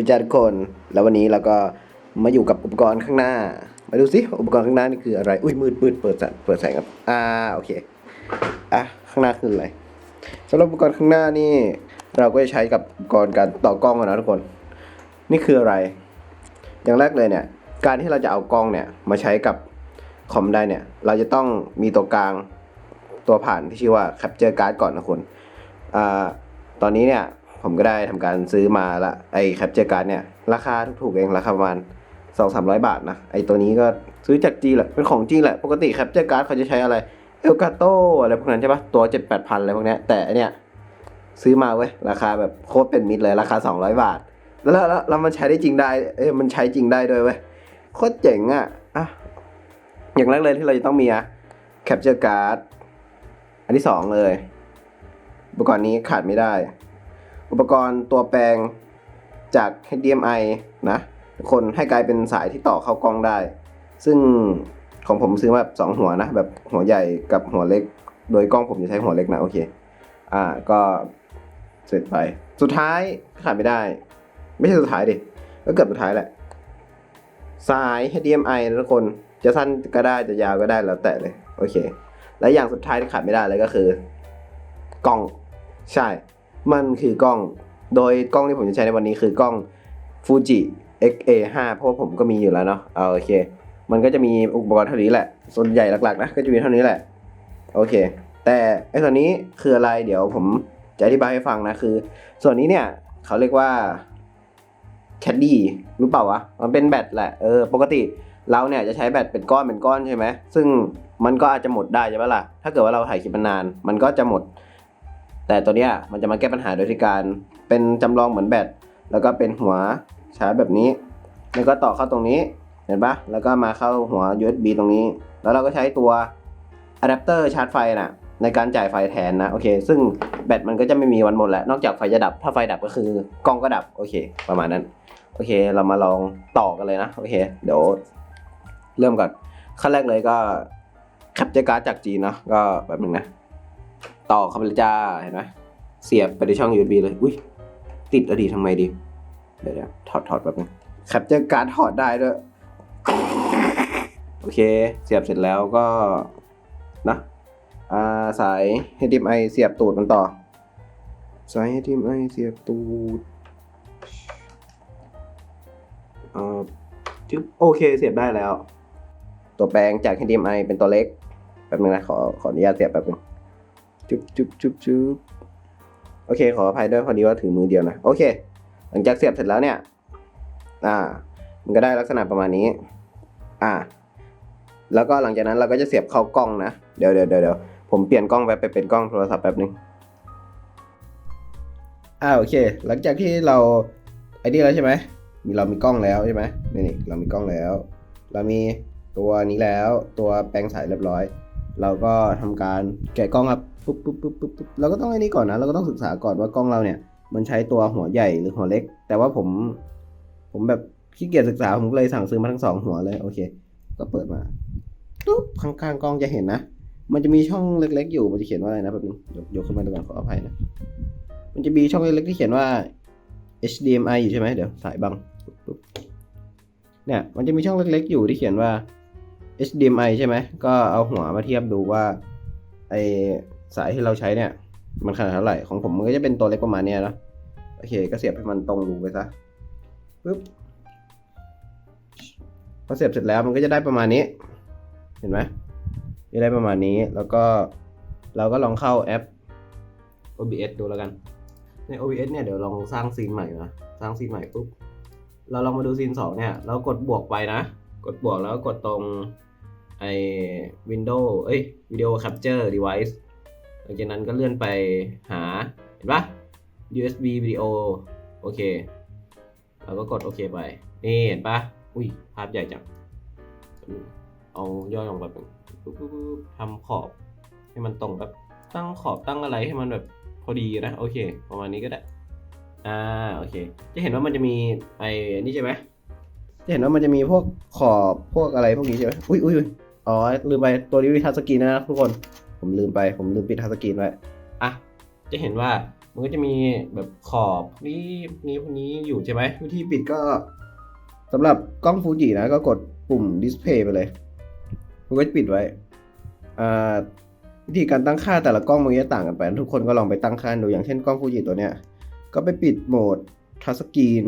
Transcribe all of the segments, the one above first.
ดีจ้าทุกคน แล้ววันนี้เราก็มาอยู่กับอุปกรณ์ข้างหน้า มาดูสิอุปกรณ์ข้างหน้านี่คืออะไร อุ้ยมืดมืดเปิดแสงเปิดแสงครับ อ่าโอเค อะข้างหน้าคืออะไรสำหรับอุปกรณ์ข้างหน้านี่ เราก็จะใช้กับอุปกรณ์การต่อกล้องกันนะทุกคน นี่คืออะไร อย่างแรกเลยเนี่ย การที่เราจะเอากล้องเนี่ยมาใช้กับคอมได้เนี่ย เราจะต้องมีตัวกลางตัวผ่านที่ชื่อว่า Capture Card ก่อนนะคุณอ่าตอนนี้เนี่ย ผมก็ได้ทำการซื้อมาละไอ้ Capture Card เนี่ยราคาถูกๆเองราคาประมาณสองสามร้อยบาทนะไอ้ตัวนี้ก็ซื้อจากจีนแหละเป็นของจีนแหละปกติ Capture Card เขาจะใช้อะไรเอลกาโตอะไรพวกนั้นใช่ปะตัวเจ็ดแปดพันอะไรพวกเนี้ยแต่อันเนี่ยซื้อมาเว้ยราคาแบบโคตรเป็นมิตรเลยราคาสองร้อยบาท แล้วแล้วแล้วมันใช้ได้จริงได้เอ้มันใช้จริงได้ด้วยเว้ยโคตรเจ๋งอะอะอย่างแรกเลยที่เราจะต้องมีอะ Capture Card อันที่สองเลยอุปกรณ์นี้ขาดไม่ได้ อุปกรณ์ตัวแปลงจาก HDMI นะคนให้กลายเป็นสายที่ต่อเข้ากล้องได้ ซึ่งของผมซื้อมาแบบสองหัวนะ แบบหัวใหญ่กับหัวเล็ก โดยกล้องผมจะใช้หัวเล็กนะโอเค อ่าก็เสร็จไป สุดท้ายขาดไม่ได้ ไม่ใช่สุดท้ายดิ ก็เกือบสุดท้ายแหละ สาย HDMI นะทุกคน จะสั้นก็ได้ จะยาวก็ได้แล้วแต่เลย โอเค และอย่างสุดท้ายที่ขาดไม่ได้เลยก็คือ กล้อง ใช่ มันคือกล้อง โดยกล้องที่ผมจะใช้ในวันนี้คือกล้อง Fuji XA5 เพราะว่าผมก็มีอยู่แล้วเนาะเอาโอเค มันก็จะมีอุปกรณ์เท่านี้แหละ ส่วนใหญ่หลักๆนะก็จะมีเท่านี้แหละ โอเค แต่ไอ้ตัวนี้คืออะไรเดี๋ยวผมจะอธิบายให้ฟังนะคือ ส่วนนี้เนี่ยเขาเรียกว่าแคดดี้รู้เปล่าวะ มันเป็นแบตแหละ เออ ปกติเราเนี่ยจะใช้แบตเป็นก้อนเป็นก้อนใช่ไหม ซึ่งมันก็อาจจะหมดได้ใช่ไหมล่ะ ถ้าเกิดว่าเราถ่ายคลิปนาน มันก็จะหมด แต่ตัวเนี้ยมันจะมาแก้ปัญหาโดยที่การเป็นจำลองเหมือนแบตแล้วก็เป็นหัวชาร์จแบบนี้ แล้วก็ต่อเข้าตรงนี้เห็นปะแล้วก็มาเข้าหัว USB ตรงนี้ แล้วเราก็ใช้ตัวอะแดปเตอร์ชาร์จไฟน่ะในการจ่ายไฟแทนนะโอเค ซึ่งแบตมันก็จะไม่มีวันหมดแหละนอกจากไฟจะดับถ้าไฟดับก็คือกล้องก็ดับโอเค ประมาณนั้นโอเค เรามาลองต่อกันเลยนะโอเค เดี๋ยวเริ่มก่อนขั้นแรกเลยก็แคปเจอร์การ์ดจากจีนเนาะก็แบบนึงนะ ต่อเข้าไปเลยจ้าเห็นไหมเสียบไปในช่อง USB เลยอุ้ยติดอดีทำไงดี เดี๋ยวถอดถอดแบบนึงแคปเจอร์การ์ดถอดได้ด้วย โอเค เสียบเสร็จแล้วก็นะอ่าสาย HDMI เสียบตูดมันต่อ สาย HDMI เสียบตูดอ่าจึ๊บโอเคเสียบได้แล้ว ตัวแปลงจาก HDMI เป็นตัวเล็ก แป๊บนึงนะ ขอขออนุญาตเสียบแป๊บนึง จุ๊บจุ๊บจุ๊บจุ๊บโอเค ขออภัยด้วยพอดีว่าถือมือเดียวนะ โอเค หลังจากเสียบเสร็จแล้วเนี่ย อ่า มันก็ได้ลักษณะประมาณนี้ อ่า แล้วก็หลังจากนั้นเราก็จะเสียบเข้ากล้องนะ เดี๋ยวเดี๋ยวเดี๋ยวยวผมเปลี่ยนกล้องไปเป็นกล้องโทรศัพท์แป๊บนึงอ่าโอเค หลังจากที่เราไอ้นี่แล้วใช่ไหมมีเรามีกล้องแล้วใช่ไหมนี่นี่เรามีกล้องแล้ว เรามีตัวนี้แล้วตัวแปลงสายเรียบร้อย เราก็ทำการแกะกล้องครับ ปุ๊บปุ๊บปุ๊บปุ๊บปุ๊บเราก็ต้องไอ้นี่ก่อนนะ เราก็ต้องศึกษาก่อนว่ากล้องเราเนี่ย มันใช้ตัวหัวใหญ่หรือหัวเล็ก แต่ว่าผม ผมแบบขี้เกียจศึกษา ผมเลยสั่งซื้อมาทั้งสองหัวเลย โอเค ก็เปิดมาตุ๊บข้างๆกล้องจะเห็นนะ มันจะมีช่องเล็ก ๆ อยู่ มันจะเขียนว่าอะไรนะแบบนึงยกยกขึ้นมาดูก่อนขออภัยนะ มันจะมีช่องเล็กๆที่เขียนว่า HDMI อยู่ใช่ไหมเดี๋ยวสายบังปุ๊บปุ๊บเนี่ย มันจะมีช่องเล็ก ๆ อยู่ที่เขียนว่า HDMI ใช่ไหม ก็เอาหัวมาเทียบดูว่าไอ สายที่เราใช้เนี่ย มันขนาดเท่าไหร่ของผมมันก็จะเป็นตัวเล็กประมาณเนี้ยนะโอเค ก็เสียบให้มันตรงรูไปซะปุ๊บพอเสียบเสร็จแล้วมันก็จะได้ประมาณนี้ เห็นไหมจะได้ประมาณนี้แล้วก็เราก็ลองเข้าแอป OBS ดูแล้วกัน ใน OBS เนี่ยเดี๋ยวลองสร้างซีนใหม่นะสร้างซีนใหม่ปุ๊บเราลองมาดูซีนสองเนี่ย เรากดบวกไปนะ กดบวกแล้วกดตรงไอ้ Windows เอ้ย Video Capture Device ลังจากนั้นก็เลื่อนไปหาเห็นปะ USB Video โอเค เราก็กดโอเคไป นี่เห็นปะอุ้ย ภาพใหญ่จัง เอาย่อลงแบบปุ๊บทำขอบ ให้มันตรงแบบตั้งขอบตั้งอะไรให้มันแบบพอดีนะ โอเค ประมาณนี้ก็ได้ อ่า โอเค จะเห็นว่ามันจะมีไอ้นี่ใช่ไหมจะเห็นว่ามันจะมีพวกขอบพวกอะไรพวกนี้ใช่ไหมอุ้ยอุ้ยอ๋อ ลืมไปตัวนี้มีทัสกีนะทุกคน ผมลืมไป ผมลืมปิดทัชสกรีนไว้ อะ จะเห็นว่ามันก็จะมีแบบขอบนี้นี้พวกนี้อยู่ใช่ไหมวิธีปิดก็สำหรับกล้องฟูจินะ ก็กดปุ่มดิสเพย์ไปเลยมันก็จะปิดไว้อ่าวิธีการตั้งค่าแต่ละกล้องมันจะต่างกันไป ทุกคนก็ลองไปตั้งค่าดูอย่างเช่นกล้องฟูจิตัวเนี้ย ก็ไปปิดโหมดทัชสกรีน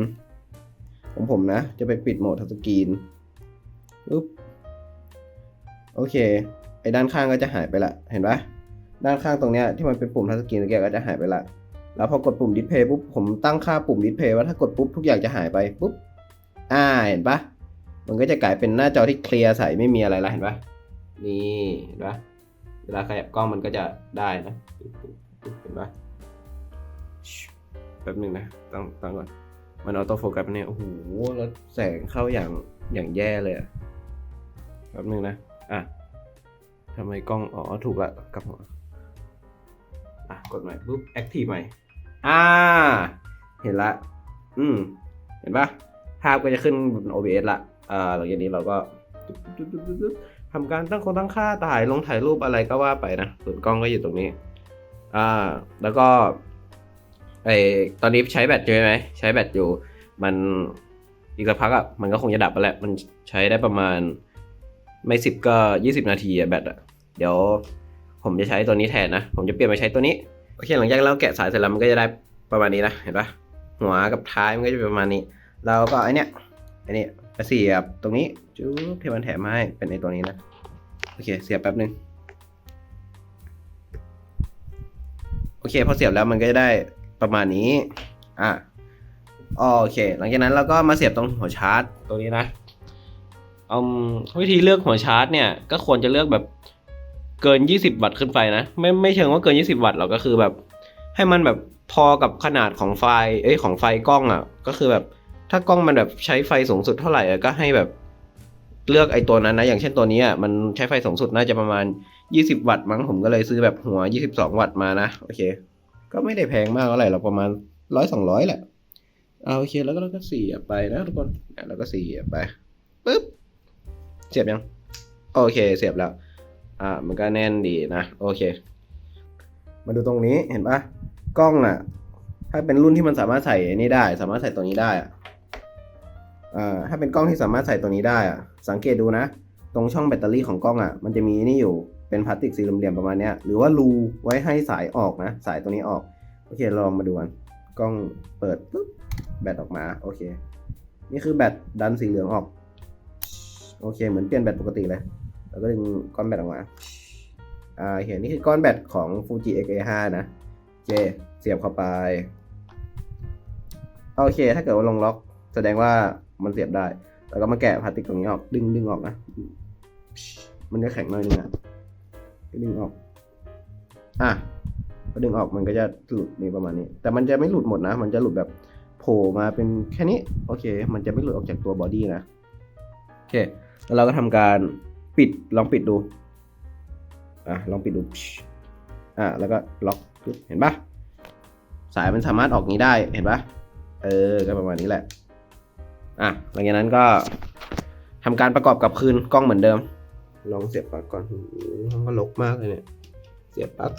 ของผมนะ จะไปปิดโหมดทัชสกรีนปุ๊บโอเค ไอ้ด้านข้างก็จะหายไปละเห็นปะด้านข้างตรงเนี้ยที่มันเป็นปุ่มทัชสกรีนตะเกียก็จะหายไปละแล้วพอกดปุ่มดิสเพย์ปุ๊บผมตั้งค่าปุ่มดิสเพย์ว่าถ้ากดปุ๊บทุกอย่างจะหายไปปุ๊บอ่าเห็นปะมันก็จะกลายเป็นหน้าจอที่เคลียร์ใสไม่มีอะไรละเห็นปะนี่เห็นปะเวลาขยับกล้องมันก็จะได้นะเห็นปะแป๊บหนึงนะตั้งตั้งก่อนมันออโต้โฟกัสเนี่ยโอ้โหแล้วแสงเข้าอย่างอย่างแย่เลยอะแป๊บหนึงนะอะ ทำไมกล้อง อ๋อ ถูกละกลับหัวอะ กดใหม่ปุ๊บแอคทีฟใหม่ อ่า เห็นละ อืม เห็นปะภาพก็จะขึ้นบน OBS ละอ่าหลังจากนี้เราก็ทำการตั้งคงตั้งค่าถ่ายลงถ่ายรูปอะไรก็ว่าไปนะ ส่วนกล้องก็อยู่ตรงนี้ อ่า แล้วก็ไอตอนนี้ใช้แบตใช่ไหม ใช้แบตอยู่ มันอีกสักพักอะ มันก็คงจะดับไปแหละมันใช้ได้ประมาณ ไม่สิบก็ยี่สิบนาทีอะแบตอะเดี๋ยวผมจะใช้ตัวนี้แทนนะ ผมจะเปลี่ยนมาใช้ตัวนี้ โอเค หลังจากเราแกะสายเสร็จแล้วมันก็จะได้ประมาณนี้นะ เห็นปะหัวกับท้ายมันก็จะเป็นประมาณนี้ เราก็ไอเนี้ยไอเนี้ยไปเสียบตรงนี้จุ๊บที่มันแถมมาให้เป็นไอตัวนี้นะ โอเค เสียบแป๊บนึง โอเค พอเสียบแล้วมันก็จะได้ประมาณนี้ อะ โอเค หลังจากนั้นเราก็มาเสียบตรงหัวชาร์จตรงนี้นะ วิธีเลือกหัวชาร์จเนี่ยก็ควรจะเลือกแบบเกิน 20 วัตต์ขึ้นไปนะ ไม่ไม่เชิงว่าเกิน 20 วัตต์หรอกก็คือแบบ ให้มันแบบพอกับขนาดของไฟเอ้ยของไฟกล้องอะ ก็คือแบบถ้ากล้องมันแบบใช้ไฟสูงสุดเท่าไหร่ก็ให้แบบเลือกไอ้ตัวนั้นนะอย่างเช่นตัวนี้อะมันใช้ไฟสูงสุดน่าจะประมาณ 20 วัตต์มั้งผมก็เลยซื้อแบบหัว 22 วัตต์มานะโอเค ก็ไม่ได้แพงมากเท่าไหร่หรอกประมาณร้อยสองร้อยแหละเอาโอเคแล้วก็เราก็เสียไปนะทุกคนแล้วก็เสียไปปึ๊บ เสียบยัง โอเค เสียบแล้ว อ่า มันก็แน่นดีนะ โอเค มาดูตรงนี้ เห็นปะกล้องอะถ้าเป็นรุ่นที่มันสามารถใส่นี่ได้ สามารถใส่ตัวนี้ได้อะอ่า ถ้าเป็นกล้องที่สามารถใส่ตัวนี้ได้อะสังเกตดูนะ ตรงช่องแบตเตอรี่ของกล้องอะมันจะมีนี่อยู่ เป็นพลาสติกสี่เหลี่ยมๆประมาณเนี้ย หรือว่ารูไว้ให้สายออกนะ สายตัวนี้ออก โอเค ลองมาดูกัน กล้องเปิดปุ๊บ แบตออกมา โอเค นี่คือแบตดันสีเหลืองออก โอเค เหมือนเปลี่ยนแบตปกติเลย แล้วก็ดึงก้อนแบตออกมา อ่าเห็นนี่คือก้อนแบตของ Fuji X-A5 นะเคเสียบเข้าไป โอเค ถ้าเกิดว่าลงล็อก แสดงว่ามันเสียบได้ แล้วก็มาแกะพลาสติกตรงนี้ออก ดึงดึงออกนะ มันจะแข็งหน่อยนึงอะดึงออก อะพอดึงออกมันก็จะหลุดนี่ประมาณนี้ แต่มันจะไม่หลุดหมดนะ มันจะหลุดแบบโผล่มาเป็นแค่นี้ โอเค มันจะไม่หลุดออกจากตัวบอดี้นะ โอเค แล้วเราก็ทำการปิดลองปิดดูอะลองปิดดูอะแล้วก็ล็อกปึ๊บเห็นปะสายมันสามารถออกนี้ได้เห็นปะเออก็ประมาณนี้แหละอะหลังจากนั้นก็ทำการประกอบกับคืนกล้องเหมือนเดิม ลองเสียบปลั๊กก่อนห้องก็ลกมากเลยเนี่ยเสียบปลั๊ก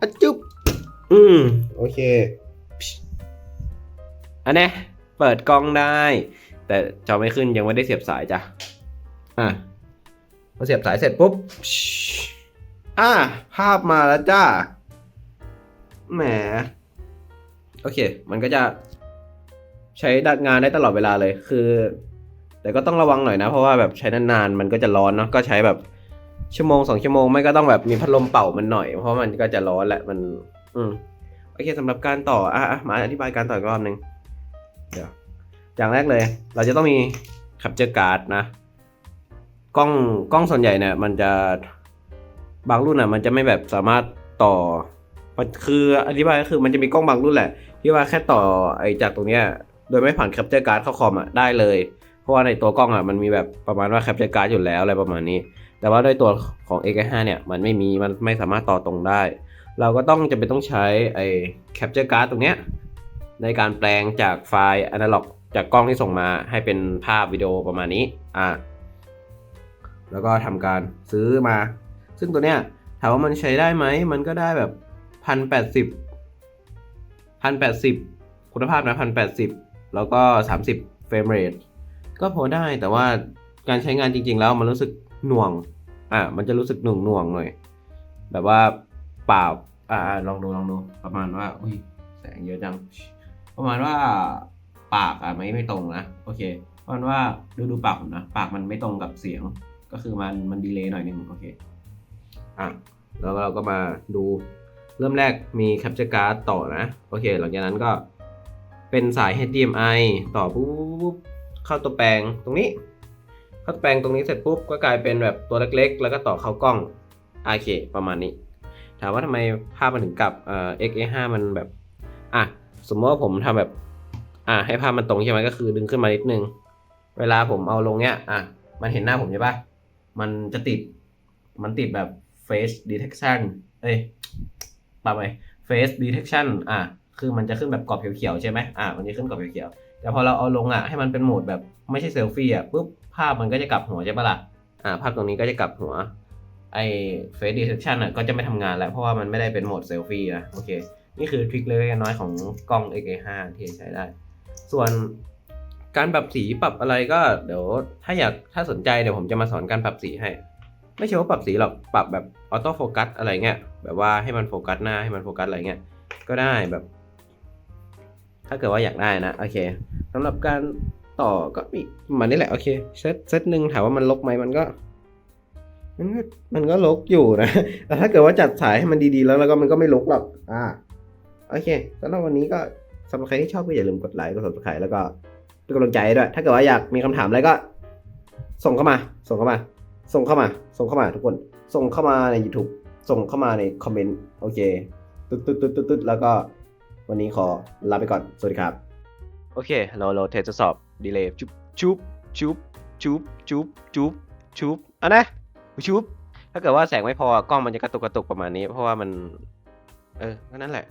อะจุ๊บอืมโอเคอันนี้เปิดกล้องได้ แต่จอไม่ขึ้นยังไม่ได้เสียบสายจ้ะ อะพอเสียบสายเสร็จปุ๊บ อะภาพมาแล้วจ้า แหม โอเค มันก็จะใช้ดัดงานได้ตลอดเวลาเลย คือ แต่ก็ต้องระวังหน่อยนะ เพราะว่าแบบใช้นานๆ มันก็จะร้อนเนาะ ก็ใช้แบบชั่วโมงสองชั่วโมง ไม่ก็ต้องแบบมีพัดลมเป่ามันหน่อย เพราะมันก็จะร้อนแหละ มัน อืมโอเคสำหรับการต่อ อะอะมาอธิบายการต่ออีกรอบหนึ่งเดี๋ยวอย่างแรกเลย เราจะต้องมี capture card นะ กล้องกล้องส่วนใหญ่เนี่ยมันจะบางรุ่นอะ มันจะไม่แบบสามารถต่อคืออธิบายก็คือมันจะมีกล้องบางรุ่นแหละ ที่ว่าแค่ต่อไอจากตรงเนี้ยโดยไม่ผ่าน capture card เข้าคอมอะได้เลย เพราะว่าในตัวกล้องอะมันมีแบบประมาณว่า capture card อยู่แล้วอะไรประมาณนี้ แต่ว่าด้วยตัวของ X5 เนี่ยมันไม่มีมันไม่สามารถต่อตรงได้ เราก็ต้องจะเป็นต้องใช้ไอ้ capture card ตรงเนี้ยในการแปลงจากไฟล์อนาล็อกจากกล้องที่ส่งมาให้เป็นภาพวิดีโอประมาณนี้อ่า แล้วก็ทำการซื้อมา ซึ่งตัวเนี้ยถามว่ามันใช้ได้ไหม มันก็ได้แบบพันแปดสิบพันแปดสิบคุณภาพนะพันแปดสิบแล้วก็สามสิบเฟรมเรทก็พอได้แต่ว่าการใช้งานจริง ๆ แล้วมันรู้สึกหน่วง อะมันจะรู้สึกหน่วงหน่วงหน่อยแบบว่าเปล่าอ่าลองดูลองดูประมาณว่าอุ้ยแสงเยอะจัง ประมาณว่าปากอะไม่ไม่ตรงนะโอเคประมาณว่าดูดูปากผมนะ ปากมันไม่ตรงกับเสียง ก็คือมันมันดีเลย์หน่อยนึงโอเคอะแล้วเราก็มาดูเริ่มแรกมี capture card ต่อนะ โอเค หลังจากนั้นก็เป็นสาย HDMI ต่อปุ๊บปุ๊บเข้าตัวแปลงตรงนี้ เข้าตัวแปลงตรงนี้เสร็จปุ๊บ ก็กลายเป็นแบบตัวเล็กๆ แล้วก็ต่อเข้ากล้องโอเค ประมาณนี้ ถามว่าทำไมภาพมันถึงกลับเอ่อ XA5 มันแบบ อะ สมมติว่าผมทำแบบ อะ ให้ภาพมันตรงใช่ไหมก็คือดึงขึ้นมานิดนึง เวลาผมเอาลงเนี้ย อะ มันเห็นหน้าผมใช่ปะ มันจะติด มันติดแบบ face detection เอ้ยปรับไป face detection อะ คือมันจะขึ้นแบบกรอบเขียวๆใช่ไหมอะมันจะขึ้นกรอบเขียวๆ แต่พอเราเอาลงอะให้มันเป็นโหมดแบบไม่ใช่เซลฟี่อะปุ๊บภาพมันก็จะกลับหัวใช่ปะล่ะ อ่า ภาพตรงนี้ก็จะกลับหัว ไอ้ face detection อะก็จะไม่ทำงานแล้ว เพราะว่ามันไม่ได้เป็นโหมดเซลฟี่นะ โอเค นี่คือทริคเล็กๆน้อยๆของกล้อง A5 ที่ใช้ได้ ส่วน การปรับสีปรับอะไรก็เดี๋ยวถ้าอยากถ้าสนใจเดี๋ยวผมจะมาสอนการปรับสีให้ ไม่ใช่ว่าปรับสีหรอกปรับแบบออโต้โฟกัสอะไรเงี้ยแบบว่าให้มันโฟกัสหน้าให้มันโฟกัสอะไรเงี้ยก็ได้แบบ ถ้าเกิดว่าอยากได้นะโอเคสำหรับการต่อก็มีมันนี่แหละโอเคเซตเซตหนึ่งถามว่ามันลกไหมมันก็มันก็มันก็ลกอยู่นะแต่ถ้าเกิดว่าจัดสายให้มันดีๆแล้วแล้วก็มันก็ไม่ลกหรอกอ่าโอเคสำหรับวันนี้ก็สำหรับใครที่ชอบก็อย่าลืมกดไลค์กด subscribe แล้วก็ เป็นกำลังใจด้วย ถ้าเกิดว่าอยากมีคำถามอะไรก็ ส่งเข้ามา ส่งเข้ามา ส่งเข้ามา ส่งเข้ามา ทุกคน ส่งเข้ามาใน YouTube ส่งเข้ามาในคอมเมนต์ โอเคตึ๊ดตึ๊ดตึ๊ดตึ๊ดตึ๊ดแล้วก็ วันนี้ขอลาไปก่อน สวัสดีครับ โอเค เราเราเทสทดสอบดีเลย์จุ๊บจุ๊บจุ๊บจุ๊บจุ๊บจุ๊บจุ๊บอะนะจุ๊บถ้าเกิดว่าแสงไม่พอกล้องมันจะกระตุกกระตุกประมาณนี้ เพราะว่ามัน เออก็นั่นแหละ